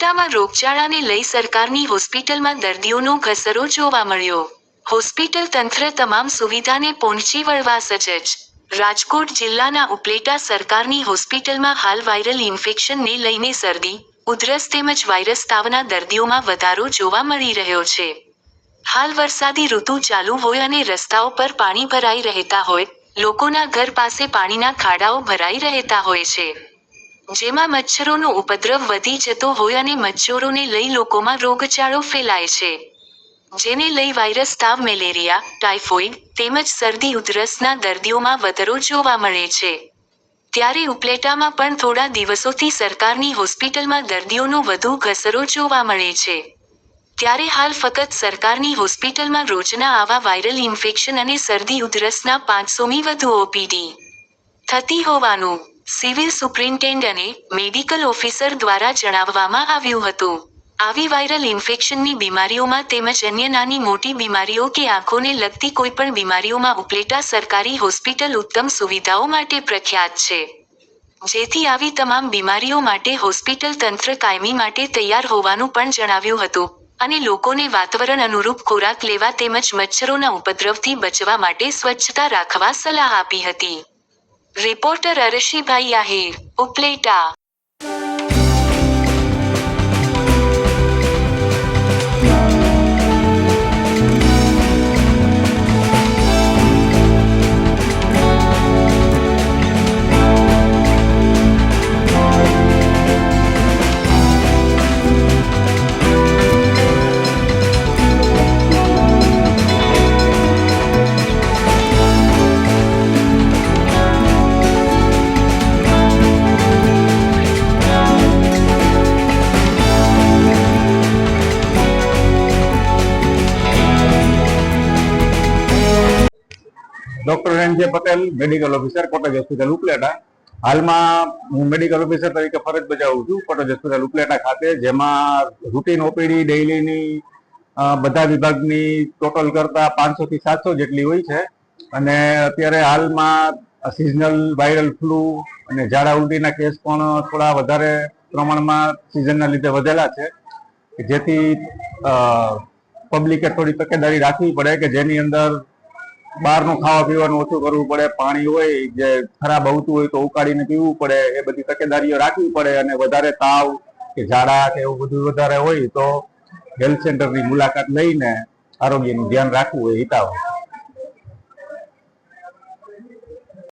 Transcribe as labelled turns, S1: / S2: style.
S1: ઉપલેટામાં રોગચાળાને લઈ સરકારની હોસ્પિટલમાં દર્દીઓનો ઘસરો જોવા મળ્યો. હોસ્પિટલ તંત્ર તમામ સુવિધાને પહોંચી વળવા સજજ. રાજકોટ જિલ્લાના ઉપલેટા સરકારની હોસ્પિટલમાં હાલ વાયરલ ઇન્ફેક્શનને લઈને શરદી, ઉધરસ તેમજ વાયરસ તાવના દર્દીઓમાં વધારો જોવા મળી રહ્યો છે. હાલ વરસાદી ઋતુ ચાલુ હોય અને રસ્તાઓ પર પાણી ભરાઈ રહેતા હોય, લોકોના ઘર પાસે પાણીના ખાડાઓ ભરાઈ રહેતા હોય છે. જેમાં મચ્છરોનો ઉપદ્રવ વધી જતો હોય અને મચ્છરોને લઈ લોકોમાં રોગચાળો ફેલાય છે. જેને લઈ વાયરસ તાવ, મેલેરિયા, ટાઇફોઇડ તેમજ શરદી, ઉધરસના દર્દીઓમાં વધારો જોવા મળે છે. ત્યારે ઉપલેટામાં પણ થોડા દિવસોથી સરકારની હોસ્પિટલમાં દર્દીઓનો વધુ ઘસરો જોવા મળે છે. ત્યારે હાલ ફક્ત સરકારની હોસ્પિટલમાં રોજના આવા વાયરલ ઇન્ફેક્શન અને શરદી, ઉધરસના પાંચસોમી વધુ ઓપીડી થતી હોવાનું સિવિલ સુપ્રિન્ટેન્ડને મેડિકલ ઓફિસર દ્વારા જણાવવામાં આવ્યું હતું. આવી વાયરલ ઇન્ફેક્શનની બીમારીઓમાં તેમજ અન્ય નાની મોટી બીમારીઓ કે આંખોને લગતી કોઈપણ બીમારીઓમાં ઉપલેટા સરકારી હોસ્પિટલ ઉત્તમ સુવિધાઓ માટે પ્રખ્યાત છે. જેથી આવી તમામ બીમારીઓ માટે હોસ્પિટલ તંત્ર કાયમી માટે તૈયાર હોવાનું પણ જણાવ્યું હતું અને લોકોને વાતાવરણ અનુરૂપ ખોરાક લેવા તેમજ મચ્છરોના ઉપદ્રવથી બચવા માટે સ્વચ્છતા રાખવા સલાહ આપી હતી. Reporter Arshibhai Ahir Upleta
S2: doctor Ranjay Patel medical officer cottage hospital Upleta. હાલમાં હું મેડિકલ ઓફિસર તરીકે ફરજ બજાવું છું કોટેજ હોસ્પિટલ ઉપલેટા ખાતે, જેમાં રૂટીન ઓપીડી ડેઇલીની બધા વિભાગની ટોટલ કરતા પાંચસો થી સાતસો જેટલી હોય છે. અને અત્યારે હાલમાં સિઝનલ વાયરલ ફ્લૂ અને ઝાડા ઉલટીના કેસ પણ થોડા વધારે પ્રમાણમાં સિઝનના લીધે વધેલા છે. જેથી પબ્લિકે થોડી તકેદારી રાખવી પડે કે જેની અંદર બહારનું ખાવા પીવાનું ઓછું કરવું પડે, પાણી હોય, જે ખરાબ આવતું હોય તો ઉકાળીને પીવું પડે, એ બધી તકેદારીઓ રાખવી પડે અને વધારે તાવ કે ઝાડા કે એવું બધું વધારે હોય તો હેલ્થ સેન્ટરની મુલાકાત લઈને આરોગ્યનું ધ્યાન રાખવું એ હિતાવ